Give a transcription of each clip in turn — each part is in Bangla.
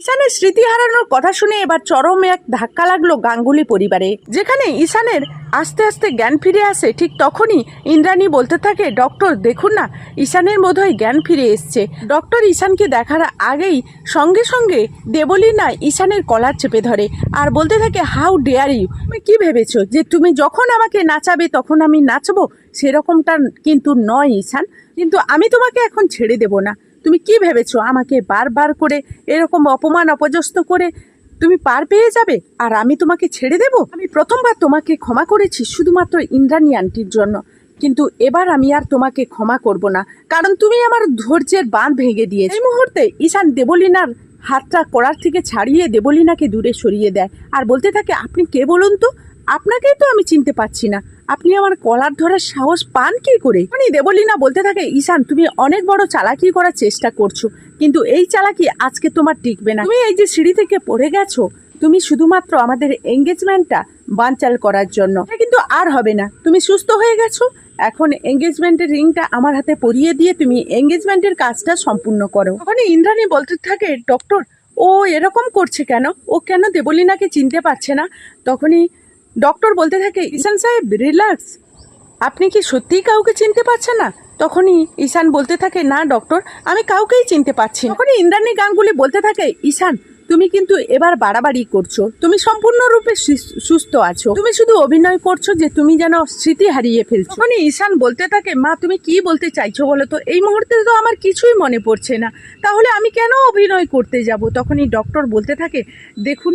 ঈশানের স্মৃতি হারানোর কথা শুনে এবার চরম এক ধাক্কা লাগল গাঙ্গুলি পরিবারে। যেখানে ঈশানের আস্তে আস্তে জ্ঞান ফিরে আসে, ঠিক তখনই ইন্দ্রাণী বলতে থাকে, ডক্টর, দেখুন না, ঈশানের বোধহয় জ্ঞান ফিরে এসছে। ডক্টর ঈশানকে দেখার আগেই সঙ্গে সঙ্গে দেবলীনা ঈশানের কলার চেপে ধরে আর বলতে থাকে, হাউ ডেয়ার ইউ? তুমি কী ভেবেছো যে তুমি যখন আমাকে নাচাবে তখন আমি নাচবো? সেরকমটা কিন্তু নয় ঈশান। কিন্তু আমি তোমাকে এখন ছেড়ে দেব না। তুমি কি ভেবেছো? আমাকে বারবার করে এরকম অপমান অপজস্ত করে তুমি পার পেয়ে যাবে? আর আমি তোমাকে ছেড়ে দেব? আমি প্রথমবার তোমাকে ক্ষমা করেছি শুধুমাত্র ইন্দ্রাণী আন্টির জন্য। কিন্তু এবার আমি আর তোমাকে ক্ষমা করব না। কারণ তুমি আমার ধৈর্যের বাঁধ ভেঙে দিয়ে এই মুহূর্তে ঈশান দেবলীনার হাতটা কড়ার থেকে ছাড়িয়ে দেবলীনাকে দূরে সরিয়ে দেয়। আর বলতে থাকে, আপনি কে বলুন তো? আপনাকেই তো আমি চিনতে পারছি না। আপনি আমার কলার ধরার সাহস পান কি করে? মানে দেবলীনা বলতে থাকে, ঈশান, তুমি অনেক বড় চালাকি করার চেষ্টা করছ, কিন্তু এই চালাকি আজকে তোমার টিকবে না। তুমি এই যে সিঁড়ি থেকে পড়ে গেছো, তুমি শুধুমাত্র আমাদের এঙ্গেজমেন্টটা বানচাল করার জন্য। কিন্তু আর হবে না। তুমি সুস্থ হয়ে গেছো, এখন এঙ্গেজমেন্টের রিংটা আমার হাতে পরিয়ে দিয়ে তুমি এঙ্গেজমেন্টের কাজটা সম্পূর্ণ করো। তখন ইন্দ্রাণী বলতে থাকে, ডক্টর, ও এরকম করছে কেন? ও কেন দেবলীনাকে চিনতে পারছে না? তখনই ডক্টর বলতে থাকে, ঈশান সাহেব রিল্যাক্স আপনি কি সত্যিই কাউকে চিনতে পারছেন না? তখনই ঈশান বলতে থাকে, না, ডক্টর, আমি কাউকেই চিনতে পারছি তখনই ইন্দ্রাণী গাঙ্গুলি বলতে থাকে, ঈশান, তুমি কিন্তু এবার বাড়াবাড়ি করছ। তুমি সম্পূর্ণরূপে সুস্থ আছো। তুমি শুধু অভিনয় করছ যে তুমি যেন স্মৃতি হারিয়ে ফেলছো। তখনই ঈশান বলতে থাকে, মা, তুমি কি বলতে চাইছো বলো তো? এই মুহূর্তে তো আমার কিছুই মনে পড়ছে না। তাহলে আমি কেন অভিনয় করতে যাব? তখনই ডক্টর বলতে থাকে, দেখুন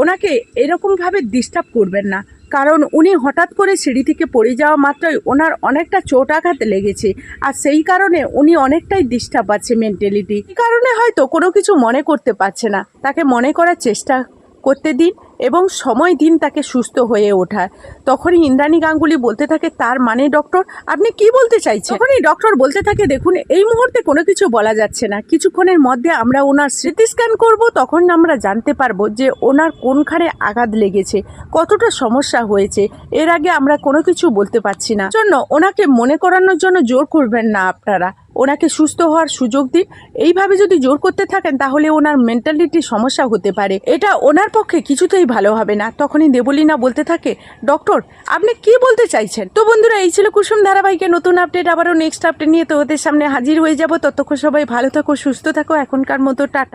ওনাকে এরকমভাবে ডিস্টার্ব করবেন না। কারণ উনি হঠাৎ করে সিঁড়ি থেকে পড়ে যাওয়া মাত্রই ওনার অনেকটা চোট আঘাত লেগেছে। আর সেই কারণে উনি অনেকটাই ডিস্টার্ব আছে মেন্টালিটি কারণে হয়তো কোনো কিছু মনে করতে পারছে না। তাকে মনে করার চেষ্টা করতে দিন। এবং সময় দিন তাকে সুস্থ হয়ে ওঠার। তখনই ইন্দ্রাণী গাঙ্গুলি বলতে থাকে, তার মানে ডক্টর, আপনি কি বলতে চাইছেন? তখনই ডক্টর বলতে থাকে, দেখুন, এই মুহূর্তে কোনো কিছু বলা যাচ্ছে না। কিছুক্ষণের মধ্যে আমরা ওনার স্মৃতি স্ক্যান করব, তখন আমরা জানতে পারব যে ওনার কোনখানে আঘাত লেগেছে, কতটা সমস্যা হয়েছে। এর আগে আমরা কোনো কিছু বলতে পারছি না। জন্য ওনাকে মনে করানোর জন্য জোর করবেন না আপনারা। ওনাকে সুস্থ হওয়ার সুযোগ দিন। এইভাবে যদি জোর করতে থাকেন, তাহলে ওনার মেন্টালিটি সমস্যা হতে পারে। এটা ওনার পক্ষে কিছুতেই ভালো হবে না। তখনই দেবলীনা বলতে থাকে, ডক্টর, আপনি কি বলতে চাইছেন? তো বন্ধুরা, এই ছিল কুসুম ধারাবাহিকের নতুন আপডেট আবারও নেক্সট আপডেট নিয়ে তো ওদের সামনে হাজির হয়ে যাব। ততক্ষণ সবাই ভালো থাকো, সুস্থ থাকো। এখনকার মতো টাটা।